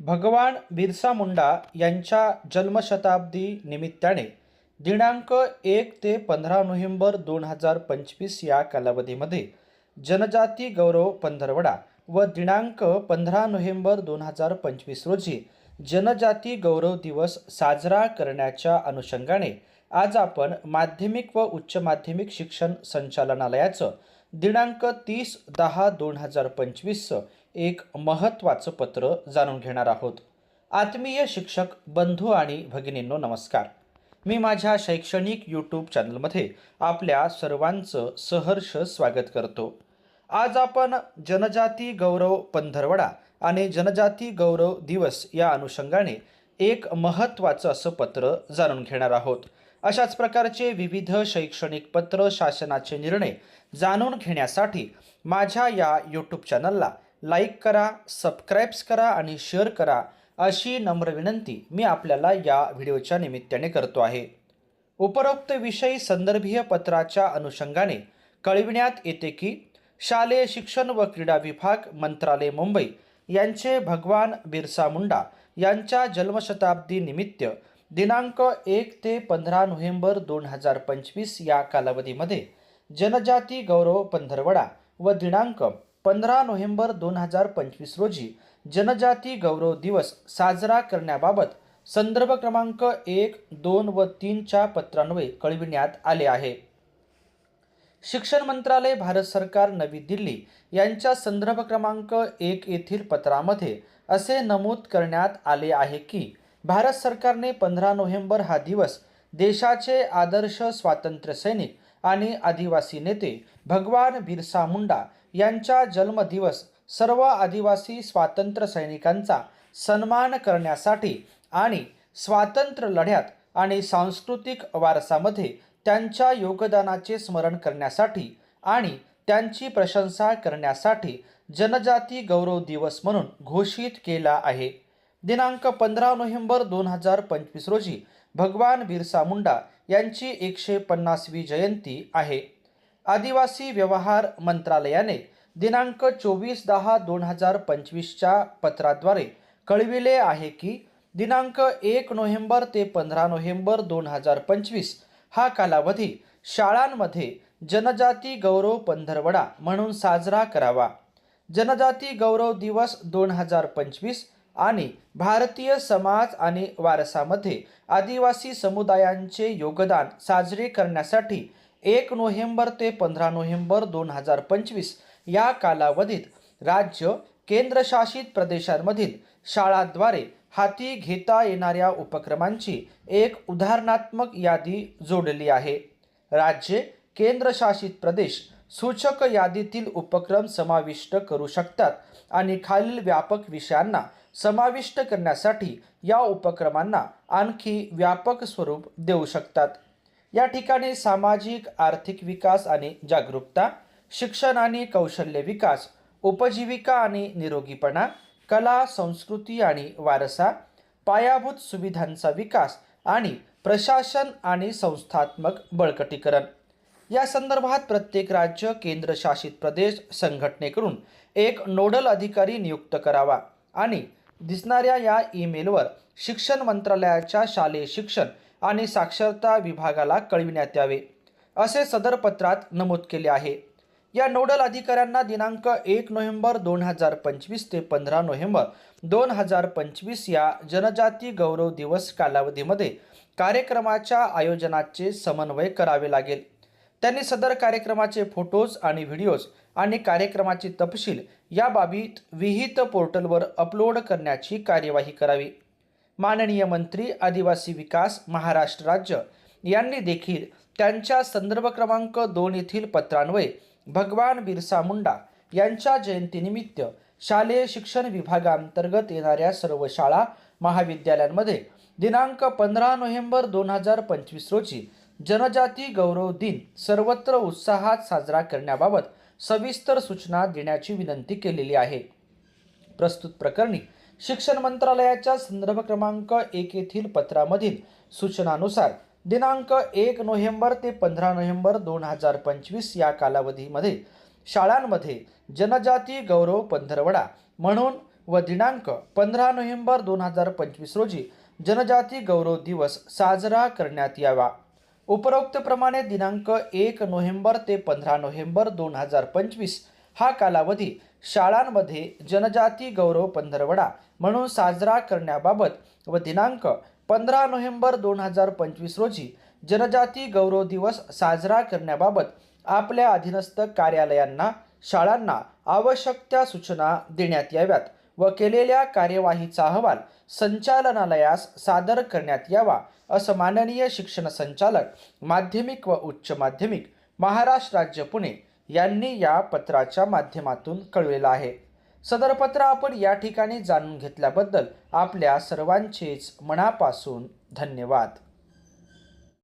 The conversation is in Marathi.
भगवान बिरसा मुंडा यांच्या जन्मशताब्दी निमित्ताने दिनांक एक ते पंधरा नोव्हेंबर दोन हजार पंचवीस या कालावधीमध्ये जनजाती गौरव पंधरवडा व दिनांक पंधरा नोव्हेंबर दोन हजार पंचवीस रोजी जनजाती गौरव दिवस साजरा करण्याच्या अनुषंगाने आज आपण माध्यमिक व उच्च माध्यमिक शिक्षण संचालनालयाचं दिनांक तीस दहा दोन हजार पंचवीसचं एक महत्त्वाचं पत्र जाणून घेणार आहोत. आत्मीय शिक्षक बंधू आणि भगिनींनो नमस्कार. मी माझ्या शैक्षणिक यूट्यूब चॅनलमध्ये आपल्या सर्वांचं सहर्ष स्वागत करतो. आज आपण जनजाती गौरव पंधरवडा आणि जनजाती गौरव दिवस या अनुषंगाने एक महत्त्वाचं असं पत्र जाणून घेणार आहोत. अशाच प्रकारचे विविध शैक्षणिक पत्र शासनाचे निर्णय जाणून घेण्यासाठी माझ्या या यूट्यूब चॅनलला लाईक करा सबस्क्राईब्स करा आणि शेअर करा अशी नम्र विनंती मी आपल्याला या व्हिडिओच्या निमित्ताने करतो आहे. उपरोक्त विषयी संदर्भीय पत्राच्या अनुषंगाने कळविण्यात येते की शालेय शिक्षण व क्रीडा विभाग मंत्रालय मुंबई यांचे भगवान बिरसा मुंडा यांच्या जन्मशताब्दी निमित्त दिनांक एक ते पंधरा नोव्हेंबर दोन हजार पंचवीस या कालावधीमध्ये जनजाती गौरव पंधरवडा व दिनांक पंधरा नोव्हेंबर दोन हजार पंचवीस रोजी जनजाती गौरव दिवस साजरा करण्याबाबत संदर्भ क्रमांक एक दोन व तीनच्या पत्रान्वये कळविण्यात आले आहे. शिक्षण मंत्रालय भारत सरकार नवी दिल्ली यांच्या संदर्भ क्रमांक एक येथील पत्रामध्ये असे नमूद करण्यात आले आहे की भारत सरकारने पंधरा नोव्हेंबर हा दिवस देशाचे आदर्श स्वातंत्र्य सैनिक आणि आदिवासी नेते भगवान बिरसा मुंडा यांचा जन्मदिवस सर्व आदिवासी स्वातंत्र्य सैनिकांचा सन्मान करण्यासाठी आणि स्वातंत्र्य लढ्यात आणि सांस्कृतिक वारसामध्ये त्यांच्या योगदानाचे स्मरण करण्यासाठी आणि त्यांची प्रशंसा करण्यासाठी जनजाती गौरव दिवस म्हणून घोषित केला आहे. दिनांक पंधरा नोव्हेंबर दोन हजार पंचवीस रोजी भगवान बिरसा मुंडा यांची एकशे पन्नासवी जयंती आहे. आदिवासी व्यवहार मंत्रालयाने दिनांक चोवीस दहा दोन हजार पंचवीसच्या पत्राद्वारे कळविले आहे की दिनांक एक नोव्हेंबर ते पंधरा नोव्हेंबर दोन हजार पंचवीस हा कालावधी शाळांमध्ये जनजाती गौरव पंधरवडा म्हणून साजरा करावा. जनजाती गौरव दिवस दोन हजार पंचवीस आणि भारतीय समाज आणि वारसामध्ये आदिवासी समुदायांचे योगदान साजरे करण्यासाठी एक नोव्हेंबर ते पंधरा नोव्हेंबर दोन हजार पंचवीस या कालावधीत राज्य केंद्रशासित प्रदेशांमधील शाळांद्वारे हाती घेता येणाऱ्या उपक्रमांची एक उदाहरणात्मक यादी जोडली आहे. राज्ये केंद्रशासित प्रदेश सूचक यादीतील उपक्रम समाविष्ट करू शकतात आणि खालील व्यापक विषयांना समाविष्ट करण्यासाठी या उपक्रमांना आणखी व्यापक स्वरूप देऊ शकतात. या ठिकाणी सामाजिक आर्थिक विकास आणि जागरूकता शिक्षण आणि कौशल्य विकास उपजीविका आणि निरोगीपणा कला संस्कृती आणि वारसा पायाभूत सुविधांचा विकास आणि प्रशासन आणि संस्थात्मक बळकटीकरण. या संदर्भात प्रत्येक राज्य केंद्रशासित प्रदेश संघटनेकडून एक नोडल अधिकारी नियुक्त करावा आणि दिसणाऱ्या या ईमेलवर शिक्षण मंत्रालयाच्या शालेय शिक्षण आणि साक्षरता विभागाला कळविण्यात यावे असे सदर पत्रात नमूद केले आहे. या नोडल अधिकाऱ्यांना दिनांक एक नोव्हेंबर दोन हजार पंचवीस ते पंधरा नोव्हेंबर दोन हजार पंचवीस या जनजाती गौरव दिवस कालावधीमध्ये कार्यक्रमाच्या आयोजनाचे समन्वय करावे लागेल. त्यांनी सदर कार्यक्रमाचे फोटोज आणि व्हिडिओज आणि कार्यक्रमाचे तपशील या बाबीत विहित पोर्टलवर अपलोड करण्याची कार्यवाही करावी. माननीय मंत्री आदिवासी विकास महाराष्ट्र राज्य यांनी देखील त्यांच्या संदर्भ क्रमांक दोन येथील पत्रान्वये भगवान बिरसा मुंडा यांच्या जयंतीनिमित्त शालेय शिक्षण विभागांतर्गत येणाऱ्या सर्व शाळा महाविद्यालयांमध्ये दिनांक पंधरा नोव्हेंबर दोन हजार पंचवीस रोजी जनजाती गौरव दिन सर्वत्र उत्साहात साजरा करण्याबाबत सविस्तर सूचना देण्याची विनंती केलेली आहे. प्रस्तुत प्रकरणी शिक्षण मंत्रालयाच्या संदर्भ क्रमांक एक येथील पत्रामधील सूचनानुसार दिनांक एक नोव्हेंबर ते पंधरा नोव्हेंबर दोन हजार पंचवीस या कालावधीमध्ये शाळांमध्ये जनजाती गौरव पंधरवडा म्हणून व दिनांक पंधरा नोव्हेंबर दोन हजार पंचवीस रोजी जनजाती गौरव दिवस साजरा करण्यात यावा. उपरोक्तप्रमाणे दिनांक एक नोव्हेंबर ते पंधरा नोव्हेंबर दोन हजार पंचवीस हा कालावधी शाळांमध्ये जनजाती गौरव पंधरवडा म्हणून साजरा करण्याबाबत व दिनांक पंधरा नोव्हेंबर दोन हजार पंचवीस रोजी जनजाती गौरव दिवस साजरा करण्याबाबत आपल्या अधीनस्थ कार्यालयांना शाळांना आवश्यक त्या सूचना देण्यात याव्यात. व केलेल्या कार्यवाहीचा अहवाल संचालनालयास सादर करण्यात यावा असं माननीय शिक्षण संचालक माध्यमिक व उच्च माध्यमिक महाराष्ट्र राज्य पुणे यांनी या पत्राच्या माध्यमातून कळविलं आहे. सदर पत्र आपण या ठिकाणी जाणून घेतल्याबद्दल आपल्या सर्वांचेच मनापासून धन्यवाद.